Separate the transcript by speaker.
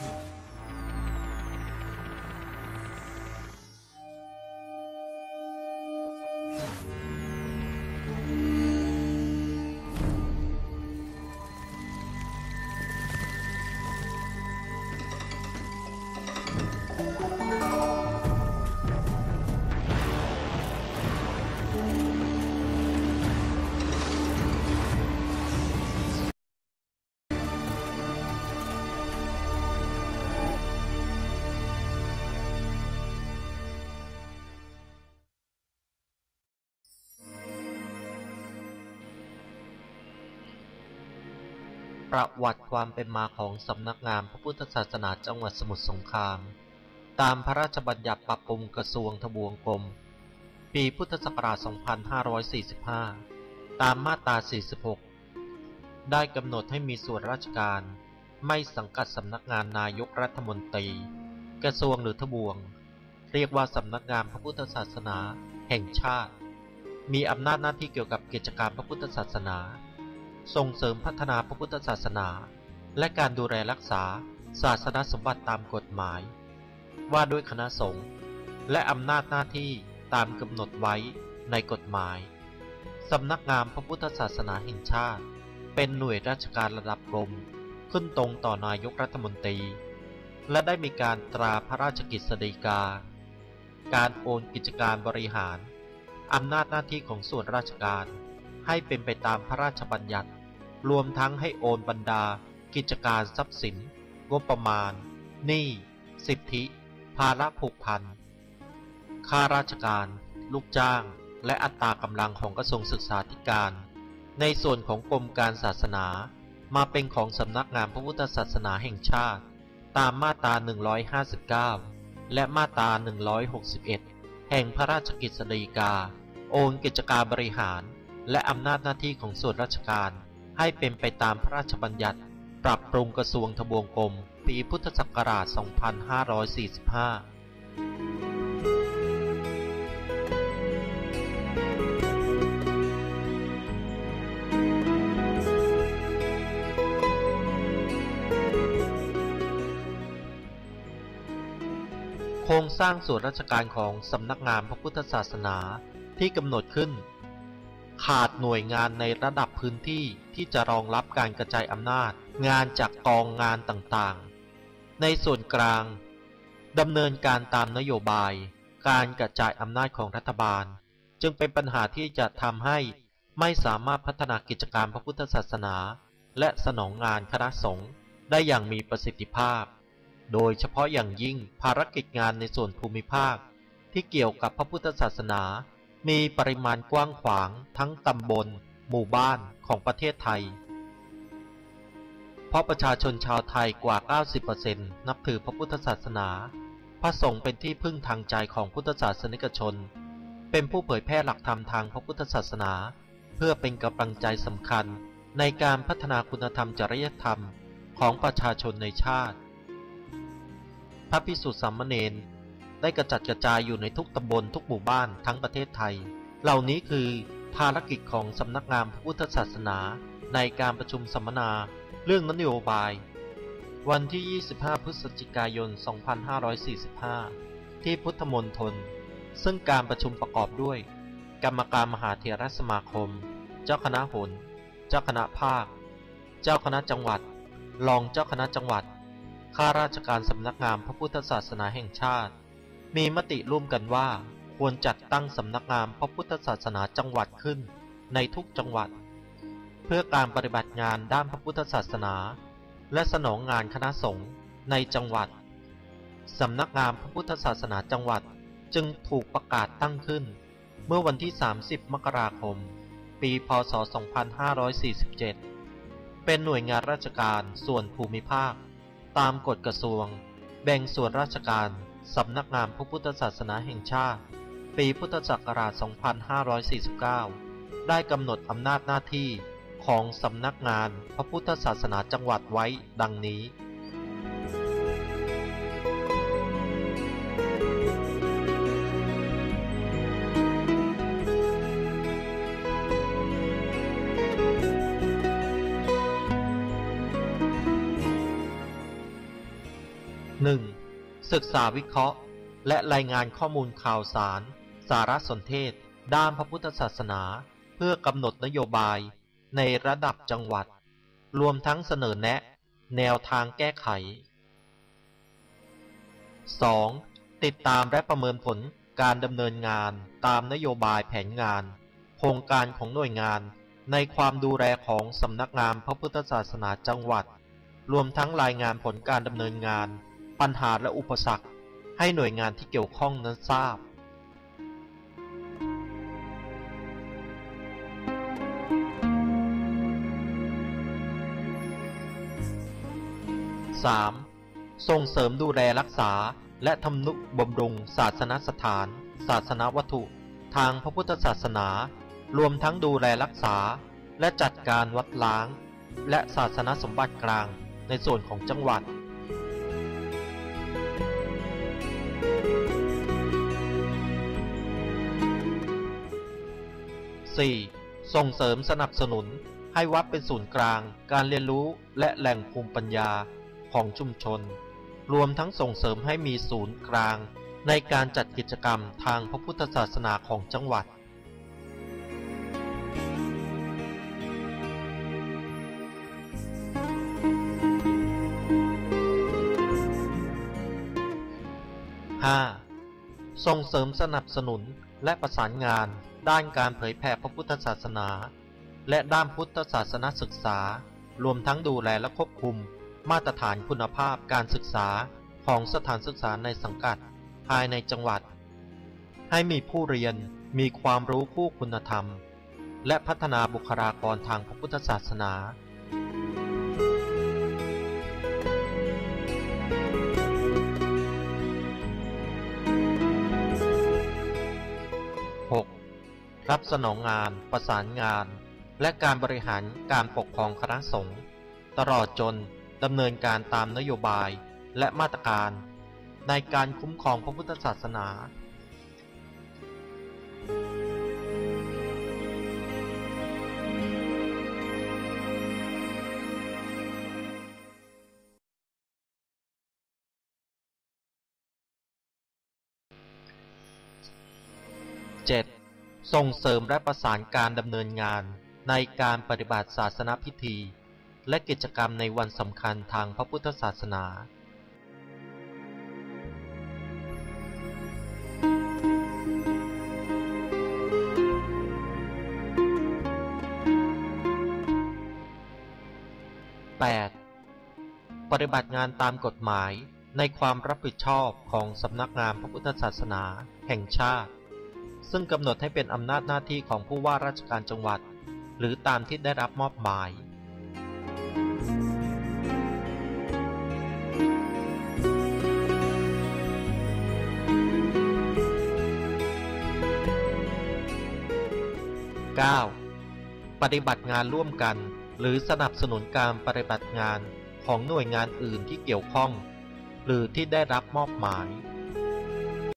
Speaker 1: you ประวัติความเป็นมาของสำนักงานพระพุทธศาสนาจังหวัดสมุทรสงคราม ตามพระราชบัญญัติปรับปรุงกระทรวงทบวงกรม ปีพุทธศักราช 2545 ตามมาตรา 46 ได้กำหนดให้มีส่วนราชการ ไม่สังกัดสำนักงานนายกรัฐมนตรี กระทรวงหรือทบวง เรียกว่าสำนักงานพระพุทธศาสนา แห่งชาติ มีอำนาจหน้าที่เกี่ยวกับกิจการพระพุทธศาสนา ส่งเสริมพัฒนาพระพุทธศาสนา และการดูแลรักษาศาสนสมบัติตามกฎหมาย ว่าด้วยคณะสงฆ์และอำนาจหน้าที่ตามกำหนดไว้ในกฎหมายสำนักงานพระพุทธศาสนาแห่งชาติ เป็นหน่วยราชการระดับกรมขึ้นตรงต่อนายกรัฐมนตรี และได้มีการตราพระราชกิจสฎีกา การโอนกิจการบริหาร อำนาจหน้าที่ของส่วนราชการให้เป็นไปตามพระราชบัญญัติ รวมทั้งให้โอนบรรดา กิจการทรัพย์สิน งบประมาณ หนี้ สิทธิ ภาระผูกพัน ข้าราชการ ลูกจ้าง และอัตรากำลังของกระทรวงศึกษาธิการ ในส่วนของกรมการศาสนา มาเป็นของสำนักงานพระพุทธศาสนาแห่งชาติ ตามมาตรา 159 และมาตรา 161 แห่งพระราชกิจสฎีกา โอนกิจการบริหาร และอำนาจหน้าที่ของส่วนราชการ ให้เป็นไปตามพระราชบัญญัติ ปรับปรุงกระทรวงทบวงกรม ปีพุทธศักราช 2545โครงสร้างส่วนราชการของสำนักงานพระพุทธศาสนาที่กำหนดขึ้น ขาดหน่วยงานในระดับพื้นที่ที่จะรองรับการกระจายอำนาจ งานจากกองงานต่างๆ ในส่วนกลางดำเนินการตามนโยบาย การกระจายอำนาจของรัฐบาล จึงเป็นปัญหาที่จะทำให้ไม่สามารถพัฒนากิจการพระพุทธศาสนา และสนองงานคณะสงฆ์ได้อย่างมีประสิทธิภาพ โดยเฉพาะอย่างยิ่งภารกิจงานในส่วนภูมิภาค ที่เกี่ยวกับพระพุทธศาสนา มีปริมาณกว้างขวางทั้งตำบล หมู่บ้านของประเทศไทย เพราะประชาชนชาวไทยกว่า 90%นับถือพระพุทธศาสนา พระสงฆ์เป็นที่พึ่งทางใจของพุทธศาสนิกชน เป็นผู้เผยแพร่หลักธรรมทางพระพุทธศาสนา เพื่อเป็นกำลังใจสำคัญในการพัฒนาคุณธรรมจริยธรรมของประชาชนในชาติ พระพิสุทธิสามเณร ได้กระจัดกระจายอยู่ในทุกตำบลทุกหมู่บ้านทั้งประเทศไทย เหล่านี้คือภารกิจของสำนักงานพระพุทธศาสนา ในการประชุมสัมมนา เรื่องนโยบาย วันที่ 25 พฤศจิกายน 2545 ที่พุทธมณฑลซึ่งการประชุมประกอบด้วย กรรมการมหาเถรสมาคม เจ้าคณะหนเจ้าคณะภาค เจ้าคณะจังหวัด รองเจ้าคณะจังหวัดข้าราชการสำนักงานพระพุทธศาสนาแห่งชาติ มีมติร่วมกันว่า ควรจัดตั้งสำนักงานพระพุทธศาสนาจังหวัดขึ้นในทุกจังหวัด เพื่อการปฏิบัติงานด้านพระพุทธศาสนา และสนองงานคณะสงฆ์ในจังหวัดสำนักงานพระพุทธศาสนาจังหวัดจึงถูกประกาศตั้งขึ้น เมื่อวันที่ 30 มกราคม ปี พศ 2547 เป็นหน่วยงานราชการส่วนภูมิภาค ตามกฎกระทรวง แบ่งส่วนราชการ สำนักงานพระพุทธศาสนาแห่งชาติ ปีพุทธศักราช 2549 ได้กำหนดอำนาจหน้าที่ของสำนักงานพระพุทธศาสนาจังหวัดไว้ดังนี้ 1. ศึกษาวิเคราะห์ และรายงานข้อมูลข่าวสาร สารสนเทศ ด้านพระพุทธศาสนา เพื่อกำหนดนโยบายในระดับจังหวัด รวมทั้งเสนอแนะ แนวทางแก้ไข 2. ติดตามและประเมินผลการดำเนินงานตามนโยบายแผนงาน โครงการของหน่วยงานในความดูแลของสำนักงานพระพุทธศาสนาจังหวัด รวมทั้งรายงานผลการดำเนินงาน ปัญหาและอุปสรรคให้หน่วยงานที่เกี่ยวข้องนั้นทราบ 3. 3. ส่งเสริมดูแลรักษาและทำนุบำรุงศาสนสถาน ศาสนวัตถุ ทางพระพุทธศาสนา รวมทั้งดูแลรักษา และจัดการวัดล้าง และศาสนสมบัติกลางในส่วนของจังหวัด 4. ส่งเสริมสนับสนุน ให้วัดเป็นศูนย์กลาง การเรียนรู้และแหล่งภูมิปัญญาของชุมชน รวมทั้งส่งเสริมให้มีศูนย์กลาง ในการจัดกิจกรรมทางพระพุทธศาสนาของจังหวัด 5. ส่งเสริมสนับสนุน และประสานงานด้านการเผยแผ่พระพุทธศาสนา และด้านพุทธศาสนศึกษา รวมทั้งดูแลและควบคุม มาตรฐานคุณภาพการศึกษาของสถานศึกษาในสังกัด ภายในจังหวัด ให้มีผู้เรียนมีความรู้คู่คุณธรรม และพัฒนาบุคลากรทางพระพุทธศาสนา รับสนองงาน ประสานงาน และการบริหารการปกครองคณะสงฆ์ตลอดจนดำเนินการตามนโยบายและมาตรการ ในการคุ้มครองพระพุทธศาสนา 7. ส่งเสริมและประสานการดำเนินงานในการปฏิบัติศาสนพิธี และกิจกรรมในวันสำคัญทางพระพุทธศาสนา 8. ปฏิบัติงานตามกฎหมายในความรับผิดชอบของสำนักงานพระพุทธศาสนาแห่งชาติ ซึ่งกำหนดให้เป็นอำนาจหน้าที่ของผู้ว่าราชการจังหวัด หรือตามที่ได้รับมอบหมาย 9. ปฏิบัติงานร่วมกัน หรือสนับสนุนการปฏิบัติงานของหน่วยงานอื่นที่เกี่ยวข้อง หรือที่ได้รับมอบหมาย